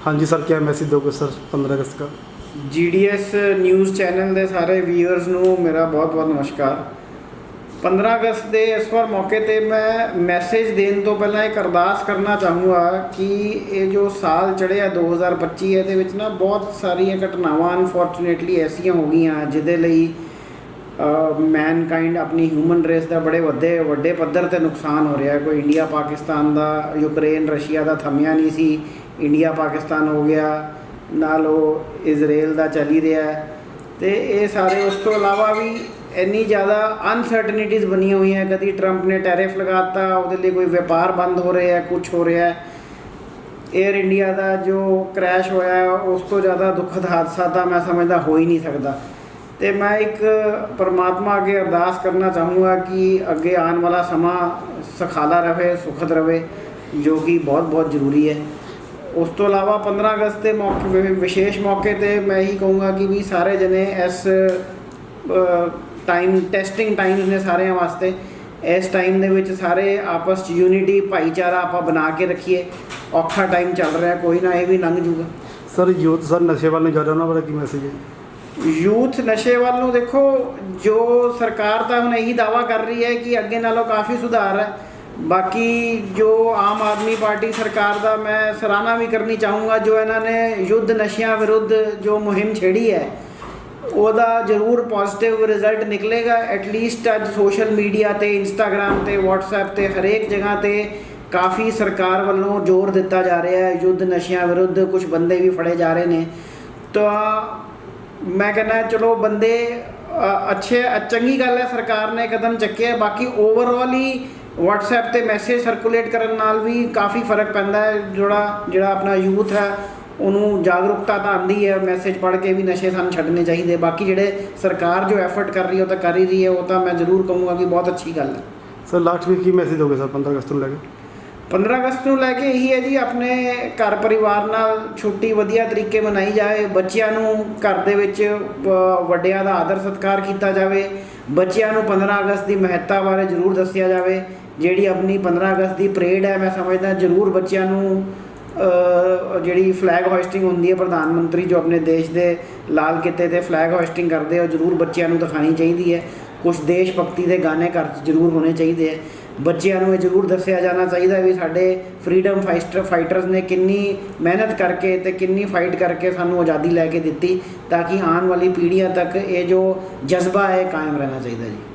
हाँ जी सर क्या मैसेज दोगे सर पंद्रह अगस्त का ਜੀਡੀਐਸ ਨਿਊਜ਼ ਚੈਨਲ ਦੇ ਸਾਰੇ ਵੀਅਰਸ ਨੂੰ ਮੇਰਾ ਬਹੁਤ-ਬਹੁਤ ਨਮਸਕਾਰ 15 ਅਗਸਤ ਦੇ ਇਸ ਵਾਰ ਮੌਕੇ ਤੇ ਮੈਂ ਮੈਸੇਜ ਦੇਣ ਤੋਂ ਪਹਿਲਾਂ ਇੱਕ ਅਰਦਾਸ ਕਰਨਾ ਚਾਹੂੰਗਾ ਕਿ ਇਹ ਜੋ ਸਾਲ ਚੜ੍ਹਿਆ 2025 ਇਹਦੇ ਵਿੱਚ ਨਾ ਬਹੁਤ ਸਾਰੀਆਂ ਘਟਨਾਵਾਂ ਅਨਫੋਰਚੂਨੇਟਲੀ ਐਸੀਆਂ ਹੋ ਗਈਆਂ ਜਿਹਦੇ ਲਈ ਮੈਨਕਾਈਂਡ ਆਪਣੀ ਹਿਊਮਨ ਰੇਸ ਦਾ ਬੜੇ ਵੱਡੇ ਵੱਡੇ ਪੱਧਰ ਤੇ ਨੁਕਸਾਨ ਹੋ ਰਿਹਾ ਕੋਈ ਇੰਡੀਆ ਪਾਕਿਸਤਾਨ ਦਾ ਯੂਕਰੇਨ ਰਸ਼ੀਆ ਦਾ ਥੰਮਿਆ ਨਹੀਂ ਸੀ। ਇੰਡੀਆ ਪਾਕਿਸਤਾਨ ਹੋ ਗਿਆ। ਨਾਲ ਉਹ ਇਜ਼ਰਾਈਲ ਦਾ ਚੱਲੀ ਰਿਹਾ ਹੈ। ਤੇ ਇਹ ਸਾਰੇ ਉਸ ਤੋਂ ਇਲਾਵਾ ਵੀ ਇੰਨੀ ਜ਼ਿਆਦਾ ਅਨਸਰਟਨਿਟੀਜ਼ ਬਣੀਆਂ ਹੋਈਆਂ ਕਦੀ ਟਰੰਪ ਨੇ ਟੈਰਿਫ ਲਗਾਤਾ, ਉਹਦੇ ਲਈ ਕੋਈ ਵਪਾਰ ਬੰਦ ਹੋ ਰਿਹਾ ਹੈ ਕੁਝ ਹੋ ਰਿਹਾ ਹੈ। 에ਅਰ ਇੰਡੀਆ ਦਾ ਜੋ ਕ੍ਰੈਸ਼ ਹੋਇਆ ਉਸ ਤੋਂ ਜ਼ਿਆਦਾ ਦੁਖਦ ਹਾਦਸਾ ਤਾਂ ਮੈਂ ਸਮਝਦਾ ਹੋ ਹੀ ਨਹੀਂ ਸਕਦਾ। ਤੇ ਮੈਂ ਇੱਕ ਪਰਮਾਤਮਾ ਅੱਗੇ ਅਰਦਾਸ ਕਰਨਾ ਚਾਹੂੰਗਾ ਕਿ ਅੱਗੇ ਆਉਣ ਵਾਲਾ ਸਮਾਂ ਸਖਾਲਾ ਰਹੇ, ਸੁਖਦ ਰਹੇ, ਜੋ ਕਿ ਬਹੁਤ ਬਹੁਤ ਜ਼ਰੂਰੀ ਹੈ। ਉਸ ਤੋਂ ਇਲਾਵਾ 15 ਅਗਸਤ ਦੇ ਮੌਕੇ ਵਿਸ਼ੇਸ਼ ਮੌਕੇ ਤੇ ਮੈਂ ਇਹੀ ਕਹੂੰਗਾ ਕਿ ਵੀ ਸਾਰੇ ਜਣੇ ਇਸ ਟਾਈਮ ਟੈਸਟਿੰਗ ਟਾਈਮ ਨੇ ਸਾਰਿਆਂ ਵਾਸਤੇ, ਇਸ ਟਾਈਮ ਦੇ ਵਿੱਚ ਸਾਰੇ ਆਪਸ 'ਚ ਯੂਨਿਟੀ ਭਾਈਚਾਰਾ ਆਪਾਂ ਬਣਾ ਕੇ ਰੱਖੀਏ। ਔਖਾ ਟਾਈਮ ਚੱਲ ਰਿਹਾ, ਕੋਈ ਨਾ, ਇਹ ਵੀ ਲੰਘ ਜੂਗਾ। ਸਰ ਯੂਥ ਸਰ ਨਸ਼ੇ ਵੱਲ ਨੂੰ ਜਾ ਰਿਹਾ ਉਹਨਾਂ ਬਾਰੇ ਕੀ ਮੈਸੇਜ ਹੈ? ਯੂਥ ਨਸ਼ੇ ਵੱਲ ਨੂੰ ਦੇਖੋ, ਜੋ ਸਰਕਾਰ ਤਾਂ ਹੁਣ ਇਹੀ ਦਾਵਾ ਕਰ ਰਹੀ ਹੈ ਕਿ ਅੱਗੇ ਨਾਲੋਂ ਕਾਫੀ ਸੁਧਾਰ ਹੈ। ਬਾਕੀ ਜੋ ਆਮ ਆਦਮੀ ਪਾਰਟੀ ਸਰਕਾਰ ਦਾ ਮੈਂ ਸਰਾਹਨਾ ਵੀ ਕਰਨੀ ਚਾਹੂੰਗਾ, ਜੋ ਇਹਨਾਂ ਨੇ ਯੁੱਧ ਨਸ਼ਿਆਂ ਵਿਰੁੱਧ ਜੋ ਮੁਹਿੰਮ ਛੇੜੀ ਹੈ, ਉਹਦਾ ਜ਼ਰੂਰ ਪੋਜ਼ਿਟਿਵ ਰਿਜ਼ਲਟ ਨਿਕਲੇਗਾ। ਐਟਲੀਸਟ ਅੱਜ ਸੋਸ਼ਲ ਮੀਡੀਆ ਤੇ ਇੰਸਟਾਗ੍ਰam ਤੇ, WhatsApp ਤੇ, ਹਰੇਕ ਜਗ੍ਹਾ ਤੇ ਕਾਫੀ ਸਰਕਾਰ ਵੱਲੋਂ ਜ਼ੋਰ ਦਿੱਤਾ ਜਾ ਰਿਹਾ ਹੈ। ਯੁੱਧ ਨਸ਼ਿਆਂ ਵਿਰੁੱਧ ਕੁਝ ਬੰਦੇ ਵੀ ਫੜੇ ਜਾ ਰਹੇ ਨੇ। ਤਾਂ ਮੈਂ ਕਹਿੰਦਾ ਚਲੋ ਬੰਦੇ ਅੱਛੇ ਚੰਗੀ ਗੱਲ ਹੈ, ਸਰਕਾਰ ਨੇ ਕਦਮ ਚੱਕਿਆ ਬਾਕੀ ਓਵਰਆਲ ਹੀ WhatsApp ਤੇ ਮੈਸੇਜ ਸਰਕੂਲੇਟ ਕਰਨ ਨਾਲ ਵੀ ਕਾਫੀ ਫ਼ਰਕ ਪੈਂਦਾ ਹੈ, ਜਿਹੜਾ ਜਿਹੜਾ ਆਪਣਾ ਯੂਥ ਹੈ, ਉਹਨੂੰ ਜਾਗਰੂਕਤਾ ਤਾਂ ਆਂਦੀ ਹੈ ਮੈਸੇਜ ਪੜ੍ਹ ਕੇ ਵੀ ਨਸ਼ੇ ਸਾਨੂੰ ਛੱਡਣੇ ਚਾਹੀਦੇ, ਬਾਕੀ ਜਿਹੜੇ ਸਰਕਾਰ ਜੋ ਐਫਰਟ ਕਰ ਰਹੀ ਹੈ, ਉਹ ਤਾਂ ਕਰ ਹੀ ਰਹੀ ਹੈ, ਉਹ ਤਾਂ ਮੈਂ ਜ਼ਰੂਰ ਕਹੂੰਗਾ ਕਿ ਬਹੁਤ ਅੱਛੀ ਗੱਲ ਹੈ। ਸਰ ਲਾਸਟ ਵੀਕ ਕੀ ਮੈਸੇਜ ਦੋਗੇ, ਸਰ, ਪੰਦਰਾਂ ਅਗਸਤ ਨੂੰ ਲੈ ਕੇ? 15 ਅਗਸਤ ਨੂੰ ਲੈ ਕੇ ਇਹੀ ਹੈ ਜੀ, ਆਪਣੇ ਘਰ ਪਰਿਵਾਰ ਨਾਲ ਛੁੱਟੀ ਵਧੀਆ ਤਰੀਕੇ ਮਨਾਈ ਜਾਏ, ਬੱਚਿਆਂ ਨੂੰ ਘਰ ਦੇ ਵਿੱਚ ਵੱਡਿਆਂ ਦਾ ਆਦਰ ਸਤਿਕਾਰ ਕੀਤਾ ਜਾਵੇ, ਬੱਚਿਆਂ ਨੂੰ 15 ਅਗਸਤ ਦੀ ਮਹੱਤਤਾ ਬਾਰੇ ਜ਼ਰੂਰ ਦੱਸਿਆ ਜਾਵੇ, ਜਿਹੜੀ ਆਪਣੀ 15 ਅਗਸਤ ਦੀ ਪਰੇਡ ਹੈ, ਮੈਂ ਸਮਝਦਾ ਜ਼ਰੂਰ ਬੱਚਿਆਂ ਨੂੰ ਜਿਹੜੀ ਫਲੈਗ ਹੋਇਸਟਿੰਗ ਹੁੰਦੀ ਹੈ, ਪ੍ਰਧਾਨ ਮੰਤਰੀ ਜੋ ਆਪਣੇ ਦੇਸ਼ ਦੇ ਲਾਲ ਕਿਤੇ ਤੇ ਫਲੈਗ ਹੋਇਸਟਿੰਗ ਕਰਦੇ ਆ, ਉਹ ਜ਼ਰੂਰ ਬੱਚਿਆਂ ਨੂੰ ਦਿਖਾਣੀ ਚਾਹੀਦੀ ਹੈ ਕੁਝ ਦੇਸ਼ ਭਗਤੀ ਦੇ ਗਾਣੇ ਘਰ 'ਚ ਜ਼ਰੂਰ ਹੋਣੇ ਚਾਹੀਦੇ ਹੈ। ਬੱਚਿਆਂ ਨੂੰ ਇਹ ਜ਼ਰੂਰ ਦੱਸਿਆ ਜਾਣਾ ਚਾਹੀਦਾ ਵੀ ਸਾਡੇ ਫਰੀडम ਫਾਈਟਰ ਫਾਈਟਰਸ ਨੇ ਕਿੰਨੀ ਮਿਹਨਤ ਕਰਕੇ ਤੇ ਕਿੰਨੀ ਫਾਈਟ ਕਰਕੇ ਸਾਨੂੰ ਆਜ਼ਾਦੀ ਲੈ ਕੇ ਦਿੱਤੀ ਤਾਂ ਕਿ ਆਉਣ ਵਾਲੀ ਪੀੜ੍ਹੀਆਂ ਤੱਕ ਇਹ ਜੋ ਜਜ਼ਬਾ ਹੈ ਕਾਇਮ ਰਹਿਣਾ ਚਾਹੀਦਾ ਜੀ।